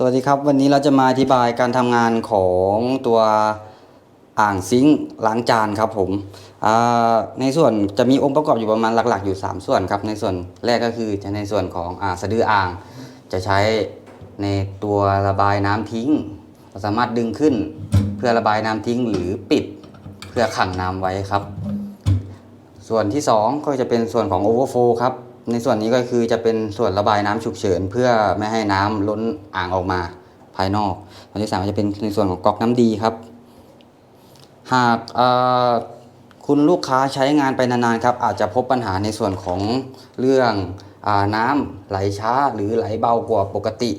สวัสดีครับ วันนี้เราจะมาอธิบายการทำงานของตัวอ่างซิงค์ล้างจานครับผมในส่วนจะมีองค์ประกอบอยู่ประมาณหลัก ๆ อยู่ 3 ส่วนครับ ในส่วนแรกก็คือจะในส่วนของอ่าสะดืออ่าง จะใช้ในตัวระบายน้ำทิ้ง เราสามารถดึงขึ้นเพื่อระบายน้ำทิ้งหรือปิดเพื่อขังน้ำไว้ครับ ส่วนที่ 2 ก็จะเป็นส่วนของ overflow ครับ ในส่วนนี้ก็คือจะเป็นส่วนระบายน้ำฉุกเฉิน เพื่อไม่ให้น้ำล้นอ่างออกมาภายนอก ส่วนที่3จะเป็นในส่วนของก๊อกน้ำดีครับ หากคุณลูกค้าใช้งานไปนานๆครับ อาจจะพบปัญหาในส่วนของเรื่องอน้ำไหลช้าหรือไหลเบากว่าปกติ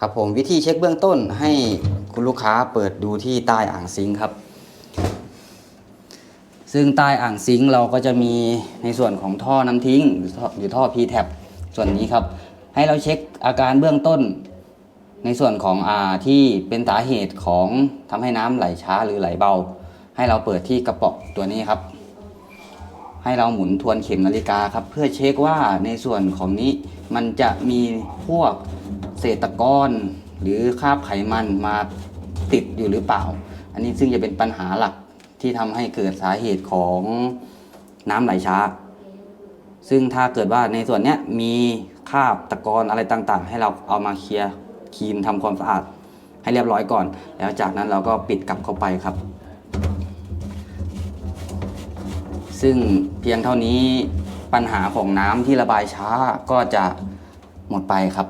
ครับผมวิธีเช็คเบื้องต้นให้คุณลูกค้าเปิดดูที่ใต้อ่างซิงค์ครับ ซึ่งใต้อ่างซิงค์เราก็จะมีในส่วนของท่อน้ำทิ้งหรือท่อหรือท่อ p t a p ส่วนนี้ครับ ให้เราเช็คอาการเบื้องต้น ในส่วนของอาที่เป็นสาเหตุของทำให้น้ำไหลช้าหรือไหลเบา ให้เราเปิดที่กระป๋องตัวนี้ครับ ให้เราหมุนทวนเข็มนาฬิกาครับ เพื่อเช็คว่าในส่วนของนี้มันจะมีพวกเศษตะกอนหรือคราบไขมันมาติดอยู่หรือเปล่า อันนี้ซึ่งจะเป็นปัญหาหลัก ที่ทำให้เกิดสาเหตุของน้ำไหลช้า ซึ่งถ้าเกิดว่าในส่วนนี้มีคราบตะกอนอะไรต่างๆ ให้เราเอามาเคลียร์ครีมทำความสะอาดให้เรียบร้อยก่อน แล้วจากนั้นเราก็ปิดกลับเข้าไปครับ ซึ่งเพียงเท่านี้ปัญหาของน้ำที่ระบายช้าก็จะหมดไปครับ